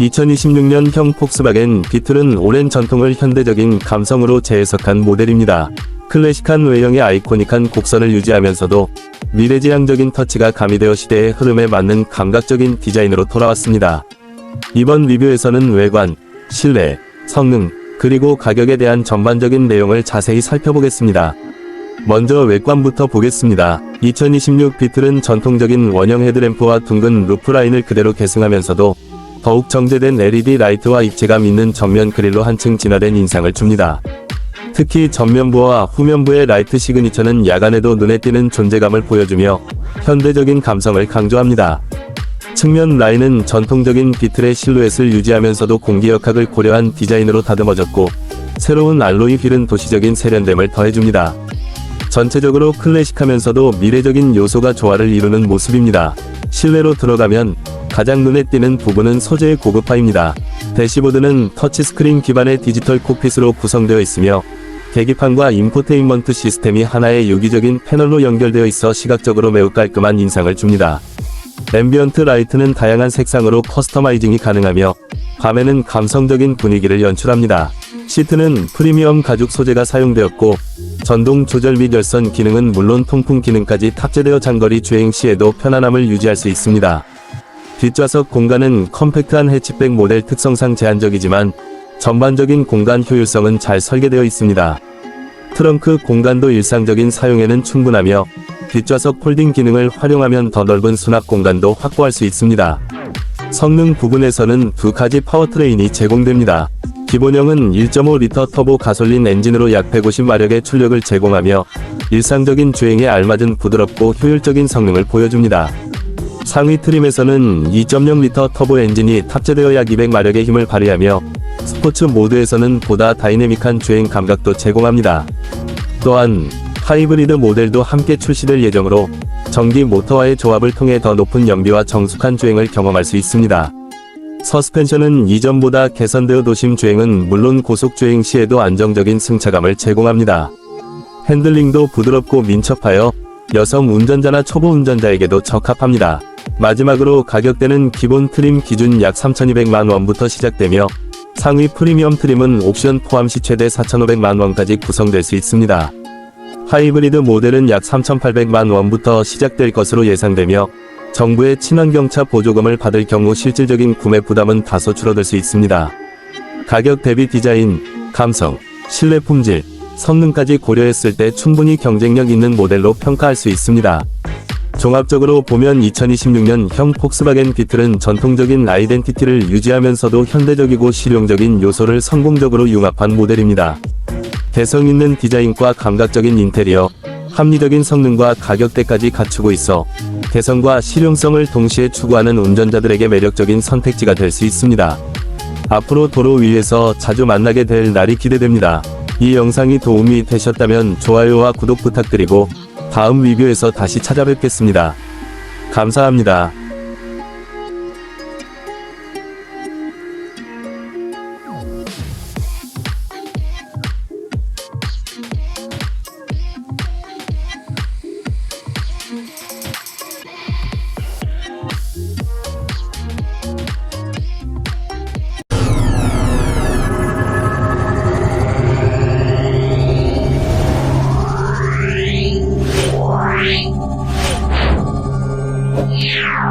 2026년형 폭스바겐 비틀은 오랜 전통을 현대적인 감성으로 재해석한 모델입니다. 클래식한 외형의 아이코닉한 곡선을 유지하면서도 미래지향적인 터치가 가미되어 시대의 흐름에 맞는 감각적인 디자인으로 돌아왔습니다. 이번 리뷰에서는 외관, 실내, 성능, 그리고 가격에 대한 전반적인 내용을 자세히 살펴보겠습니다. 먼저 외관부터 보겠습니다. 2026 비틀은 전통적인 원형 헤드램프와 둥근 루프라인을 그대로 계승하면서도 더욱 정제된 LED 라이트와 입체감 있는 전면 그릴로 한층 진화된 인상을 줍니다. 특히 전면부와 후면부의 라이트 시그니처는 야간에도 눈에 띄는 존재감을 보여주며 현대적인 감성을 강조합니다. 측면 라인은 전통적인 비틀의 실루엣을 유지하면서도 공기 역학을 고려한 디자인으로 다듬어졌고 새로운 알로이 휠은 도시적인 세련됨을 더해줍니다. 전체적으로 클래식하면서도 미래적인 요소가 조화를 이루는 모습입니다. 실내로 들어가면 가장 눈에 띄는 부분은 소재의 고급화입니다. 대시보드는 터치스크린 기반의 디지털 콕핏으로 구성되어 있으며 계기판과 인포테인먼트 시스템이 하나의 유기적인 패널로 연결되어 있어 시각적으로 매우 깔끔한 인상을 줍니다. 앰비언트 라이트는 다양한 색상으로 커스터마이징이 가능하며 밤에는 감성적인 분위기를 연출합니다. 시트는 프리미엄 가죽 소재가 사용되었고 전동 조절 및 열선 기능은 물론 통풍 기능까지 탑재되어 장거리 주행 시에도 편안함을 유지할 수 있습니다. 뒷좌석 공간은 컴팩트한 해치백 모델 특성상 제한적이지만 전반적인 공간 효율성은 잘 설계되어 있습니다. 트렁크 공간도 일상적인 사용에는 충분하며 뒷좌석 폴딩 기능을 활용하면 더 넓은 수납 공간도 확보할 수 있습니다. 성능 부분에서는 두 가지 파워트레인이 제공됩니다. 기본형은 1.5리터 터보 가솔린 엔진으로 약 150마력의 출력을 제공하며 일상적인 주행에 알맞은 부드럽고 효율적인 성능을 보여줍니다. 상위 트림에서는 2.0리터 터보 엔진이 탑재되어 약 200마력의 힘을 발휘하며 스포츠 모드에서는 보다 다이내믹한 주행 감각도 제공합니다. 또한 하이브리드 모델도 함께 출시될 예정으로 전기 모터와의 조합을 통해 더 높은 연비와 정숙한 주행을 경험할 수 있습니다. 서스펜션은 이전보다 개선되어 도심 주행은 물론 고속 주행 시에도 안정적인 승차감을 제공합니다. 핸들링도 부드럽고 민첩하여 여성 운전자나 초보 운전자에게도 적합합니다. 마지막으로 가격대는 기본 트림 기준 약 3,200만 원부터 시작되며 상위 프리미엄 트림은 옵션 포함 시 최대 4,500만 원까지 구성될 수 있습니다. 하이브리드 모델은 약 3,800만 원부터 시작될 것으로 예상되며 정부의 친환경차 보조금을 받을 경우 실질적인 구매 부담은 다소 줄어들 수 있습니다. 가격 대비 디자인, 감성, 실내 품질, 성능까지 고려했을 때 충분히 경쟁력 있는 모델로 평가할 수 있습니다. 종합적으로 보면 2026년 형 폭스바겐 비틀은 전통적인 아이덴티티를 유지하면서도 현대적이고 실용적인 요소를 성공적으로 융합한 모델입니다. 개성 있는 디자인과 감각적인 인테리어, 합리적인 성능과 가격대까지 갖추고 있어 개성과 실용성을 동시에 추구하는 운전자들에게 매력적인 선택지가 될 수 있습니다. 앞으로 도로 위에서 자주 만나게 될 날이 기대됩니다. 이 영상이 도움이 되셨다면 좋아요와 구독 부탁드리고 다음 리뷰에서 다시 찾아뵙겠습니다. 감사합니다. 了。